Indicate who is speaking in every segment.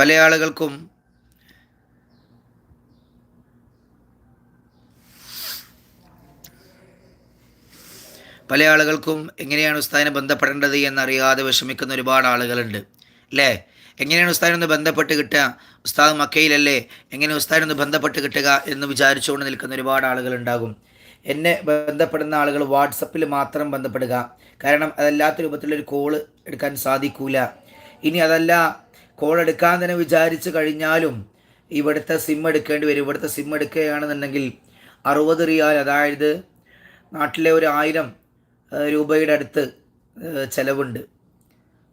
Speaker 1: പല ആളുകൾക്കും പല ആളുകൾക്കും എങ്ങനെയാണ് ഉസ്താദിനെ ബന്ധപ്പെടേണ്ടത് എന്നറിയാതെ വിഷമിക്കുന്ന ഒരുപാട് ആളുകളുണ്ട്. അല്ലേ? എങ്ങനെയാണ് ഉസ്താദിനൊന്ന് ബന്ധപ്പെട്ട് കിട്ടുക? ഉസ്താദ് മക്കയിലല്ലേ? എങ്ങനെ ഉസ്താദിനൊന്ന് ബന്ധപ്പെട്ട് കിട്ടുക എന്ന് വിചാരിച്ചുകൊണ്ട് നിൽക്കുന്ന ഒരുപാട് ആളുകളുണ്ടാകും. എന്നെ ബന്ധപ്പെടുന്ന ആളുകൾ വാട്സപ്പിൽ മാത്രം ബന്ധപ്പെടുക. കാരണം അതല്ലാത്ത രൂപത്തിലൊരു കോൾ എടുക്കാൻ സാധിക്കൂല. ഇനി അതല്ല കോൾ എടുക്കാൻ തന്നെ വിചാരിച്ചു കഴിഞ്ഞാലും ഇവിടുത്തെ സിം എടുക്കേണ്ടി വരും. ഇവിടുത്തെ സിം എടുക്കുകയാണെന്നുണ്ടെങ്കിൽ അറുപത് റിയാൽ അതായത് നാട്ടിലെ ഒരു ആയിരം രൂപയുടെ അടുത്ത് ചിലവുണ്ട്.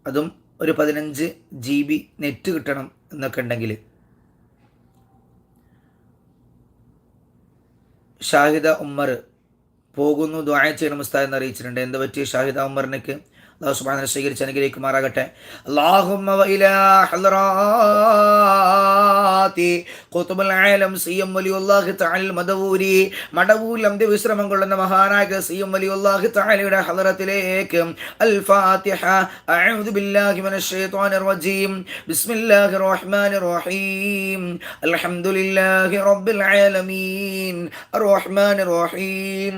Speaker 1: അതും ഒരു പതിനഞ്ച് ജി ബി നെറ്റ് കിട്ടണം എന്നൊക്കെ ഉണ്ടെങ്കിൽ. ഷാഹിദ ഉമ്മർ പോകുന്നു ദ്വായ ചെയ്യണം ഉസ്താദ് എന്ന് അറിയിച്ചിട്ടുണ്ട്. എന്താ പറ്റി ഷാഹിദ ഉമ്മറിനക്ക്? അള്ളാഹു സുബ്ഹാനഹു സ്വീകരിച്ച് അനുഗ്രഹിക്കുമാറാകട്ടെ. അന്ത്യ വിശ്രമം കൊള്ളുന്ന മഹാനായ സിയം വലിയുല്ലാഹി തആലയുടെ ഹളറത്തിലേക്ക് അൽ ഫാത്തിഹ അഊദു ബില്ലാഹി മിനശ് ശൈത്വാനിർ റജീം ബിസ്മില്ലാഹിർ റഹ്മാനിർ റഹീം. അൽഹംദുലില്ലാഹി റബ്ബിൽ റഹീം.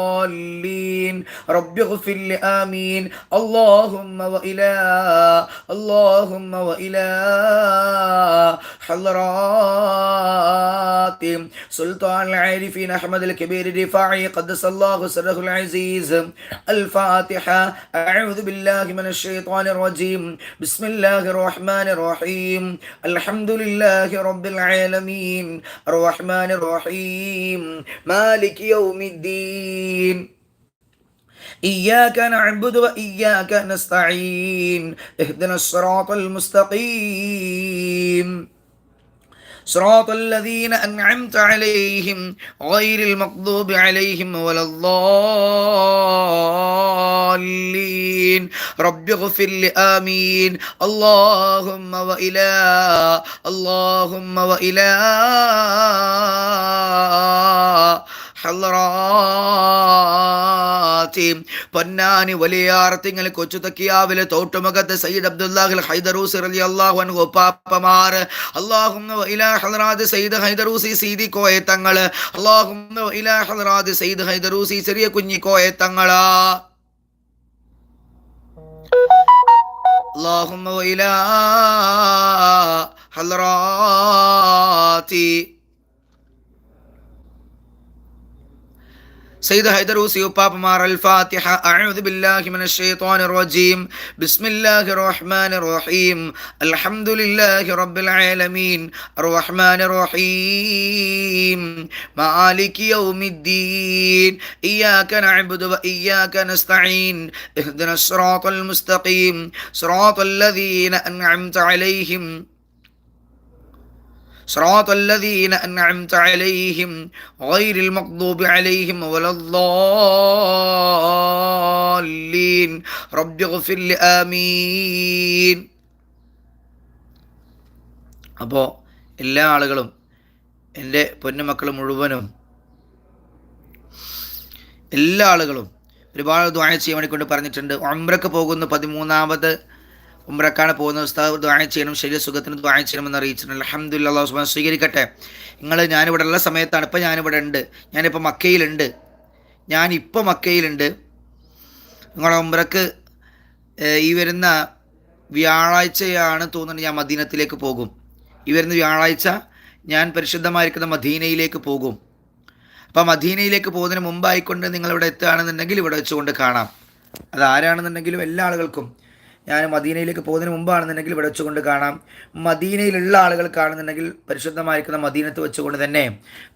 Speaker 1: رب اغفر لي آمين. اللهم وإلى اللهم وإلى حضرات سلطان العارفين أحمد الكبير الرفاعي قدس الله سره العزيز. الفاتحة. أعوذ بالله من الشيطان الرجيم. بسم الله الرحمن الرحيم. الحمد لله رب العالمين. الرحمن الرحيم. مالك يوم الدين. إياك نعبد وإياك نستعين اهدنا الصراط المستقيم. صراط الذين أنعمت عليهم غير المغضوب عليهم ولا الضالين. رب اغفر لي آمين. اللهم وإلى اللهم وإلى. ഹളറാത്തി പൊന്നാനി വലിയാർത്തിങ്ങൾ കൊച്ചു തക്കിയാവിലെ തോട്ടുമുഖത്ത് സയ്യിദ് അബ്ദുല്ലാഹിൽ ഹൈദറൂസി റലി അള്ളാഹു അൻഹു പാപ്പമാർ അള്ളാഹുമ്മ ഇലാ ഹളറാത്ത് സയ്യിദ് ഹൈദറൂസി സീതി കോയ തങ്ങൾ അള്ളാഹുമ്മ ഇലാ ഹളറാത്ത് സയ്യിദ് ഹൈദറൂസി ചെറിയ കുഞ്ഞി കോയ തങ്ങളാ اللهم وإلى حضراتي سيد هيدروسي وباب مار الفاتحة أعوذ بالله من الشيطان الرجيم بسم الله الرحمن الرحيم الحمد لله رب العالمين الرحمن الرحيم مالك يوم الدين إياك نعبد وإياك نستعين اهدنا الصراط المستقيم صراط الذين أنعمت عليهم صراط الذين أنعمت عليهم غير المغضوب عليهم ولا الضالين رب اغفر لي آمين അപ്പോൾ എല്ലാ ആളുകളും എൻ്റെ പൊന്നുമക്കൾ മുഴുവനും എല്ലാ ആളുകളും ഒരുപാട് ദ്വായ ചെയ്യാൻ വേണ്ടിക്കൊണ്ട് പറഞ്ഞിട്ടുണ്ട് ഉംറക്ക് പോകുന്ന പതിമൂന്നാമത് ഉംറക്കാണ് പോകുന്ന ഉസ്താദ് ദ്വായ ചെയ്യണം ശരീരസുഖത്തിന് ദ്വായ ചെയ്യണമെന്ന് അറിയിച്ചിട്ടുണ്ട്. അലഹമുല്ല അള്ളാഹു സുബാൻ സ്വീകരിക്കട്ടെ. നിങ്ങൾ ഞാനിവിടെ ഉള്ള സമയത്താണ് ഇപ്പോൾ ഞാനിവിടെ ഉണ്ട്. ഞാനിപ്പോൾ മക്കയിലുണ്ട്. ഞാനിപ്പോൾ മക്കയിലുണ്ട്. നിങ്ങളെ ഉംറക്ക് ഈ വരുന്ന വ്യാഴാഴ്ചയാണ് തോന്നുന്നത് ഞാൻ മദീനത്തിലേക്ക് പോകും. ഈ വരുന്ന വ്യാഴാഴ്ച ഞാൻ പരിശുദ്ധമായിരിക്കുന്ന മദീനയിലേക്ക് പോകും. അപ്പോൾ മദീനയിലേക്ക് പോകുന്നതിന് മുമ്പായിക്കൊണ്ട് നിങ്ങളിവിടെ എത്തുകയാണെന്നുണ്ടെങ്കിൽ ഇവിടെ വെച്ചുകൊണ്ട് കാണാം. അത് ആരാണെന്നുണ്ടെങ്കിലും എല്ലാ ആളുകൾക്കും ഞാൻ മദീനയിലേക്ക് പോകുന്നതിന് മുമ്പാണെന്നുണ്ടെങ്കിൽ ഇവിടെ വെച്ചുകൊണ്ട് കാണാം. മദീനയിലുള്ള ആളുകൾ കാണുന്നുണ്ടെങ്കിൽ പരിശുദ്ധമായിരിക്കുന്ന മദീനത്ത് വെച്ചുകൊണ്ട് തന്നെ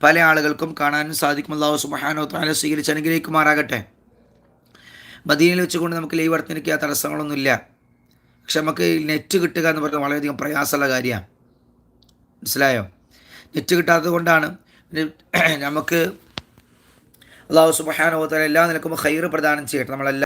Speaker 1: പല ആളുകൾക്കും കാണാനും സാധിക്കും. അള്ളാഹു സുബ്ഹാനഹു വ തആല സ്വീകരിച്ച് അനുഗ്രഹിക്കുമാറാകട്ടെ. മദീനയിൽ വെച്ചുകൊണ്ട് നമുക്ക് ലൈവ് വർത്തിനിക്കുക തടസ്സങ്ങളൊന്നുമില്ല. പക്ഷെ നമുക്ക് നെറ്റ് കിട്ടുക എന്ന് പറഞ്ഞാൽ വളരെയധികം പ്രയാസമുള്ള കാര്യമാണ്. മനസ്സിലായോ? നെറ്റ് കിട്ടാത്തത് കൊണ്ടാണ്. നമുക്ക് അള്ളാഹു തആല എല്ലാ നിലക്കും ഹൈർ പ്രദാനം ചെയ്യട്ടെ. നമ്മളെല്ലാം